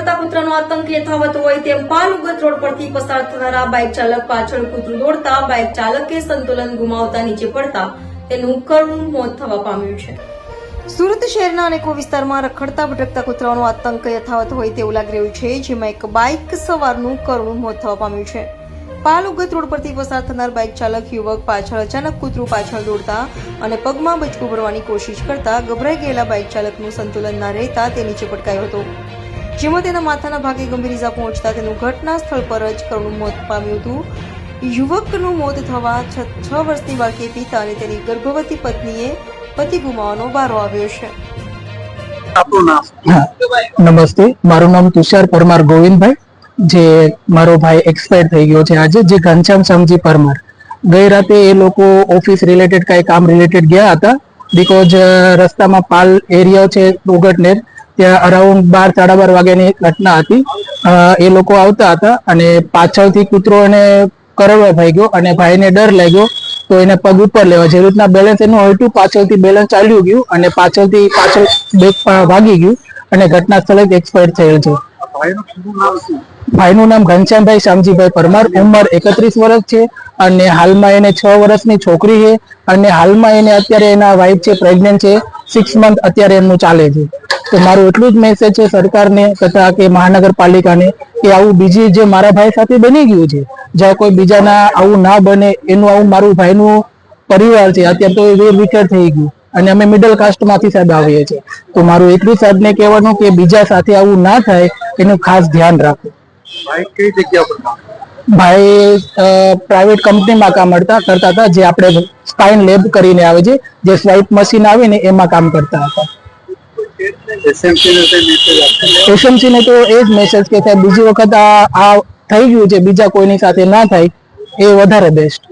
રખડતા કૂતરાનો આતંક યથાવત હોય તેમ પાલુગત રોડ પરથી પસાર થનારા બાઇક ચાલક પાછળ કૂતરું દોડતા બાઇક ચાલકે સંતુલન ગુમાવતા નીચે પડતા તેનું કરુણ મોત થવા પામ્યું છે. સુરત શહેરના અનેકો વિસ્તારમાં રખડતા ભટકતા કૂતરાઓનો આતંક યથાવત હોય તેવું લાગી રહ્યું છે, જેમાં એક બાઇક સવારનું કરુણ મોત થવા પામ્યું છે. પાલ ઉગત રોડ પરથી પસાર થનાર બાઇક ચાલક યુવક પાછળ અચાનક કૂતરું પાછળ દોડતા અને પગમાં બચકું ભરવાની કોશિશ કરતા ગભરાઈ ગયેલા બાઇક ચાલકનું સંતુલન ના રહેતા તે નીચે પટકાયો હતો. જેમાં તેના માથાના ભાગે ગંભીર ઇજા પહોંચતા તેનું ઘટના સ્થળ પર જ કરુણ મોત પામ્યું હતું. યુવકનું મોત થવા છ વર્ષની બાળકી પિતા અને તેની ગર્ભવતી પત્નીએ પતિ ગુમાવવાનો વારો આવ્યો છે. નમસ્તે. મારું નામ તુષાર પરમાર ગોવિંદભાઈ. જે મારો ભાઈ એક્સપાયર થઈ ગયો છે આજે જે ઘનશ્યામ સમજી પરમાર. ગઈ રાતે એ લોકો ઓફિસ રિલેટેડ કઈ કામ રિલેટેડ ગયા હતા. બીકોઝ રસ્તામાં પાલ એરિયા છે ઉગટનેર અરાઉન્ડ બાર, સાડા બાર વાગ્યાની ઘટના હતી. એ લોકો આવતા હતા અને પાછળથી કૂતરો એને કરડવા થઈ ગયો અને ભાઈને ડર લાગ્યો તો એને પગ ઉપર લેવા. જે રીતના બેલેન્સ એનું હલતું પાછળથી બેલેન્સ ચાલ્યું ગયું અને પાછળથી પાછળ બેગ ભાગી ગયું અને ઘટના સ્થળે જ એક્સપાયર થયેલ છે. ભાઈનું નામ ઘનશ્યામભાઈ શામજીભાઈ પરમાર. ઉંમર એકત્રીસ વર્ષ છે અને હાલમાં એને છ વર્ષની છોકરી છે અને હાલમાં એને અત્યારે એના વાઇફ છે પ્રેગ્નેન્ટ છે. સિક્સ મંથ અત્યારે એમનું ચાલે છે. તો મારું એટલું જ મેસેજ છે સરકારને તથા કે મહાનગરપાલિકાને કે આવું બીજી જે મારા ભાઈ સાથે બની ગયું છે, જ્યાં કોઈ બીજાના આવું ના બને, એનું આવું મારું ભાઈનું પરિવાર છે, અત્યારે તો વેર વિખેર થઈ ગયું. અને અમે મિડલ કાસ્ટમાંથી સાહેબ આવીએ છીએ. તો મારું એટલું સાહેબને કહેવાનું કે બીજા સાથે આવું ના થાય, એનું ખાસ ધ્યાન રાખો ભાઈ કઈ જગ્યા પર ભાઈ પ્રાઇવેટ કંપનીમાં કામ કરતા કરતા હતા, જે આપણે સ્પાઇન લેબ કરીને આવે છે, જે સ્વાઇપ મશીન આવે ને, એમાં કામ કરતા હતા. એસએમસી ને તો એ જ મેસેજ કે સાહેબ, બીજી વખત આ થઈ ગયું છે, બીજા કોઈની સાથે ના થાય, એ વધારે બેસ્ટ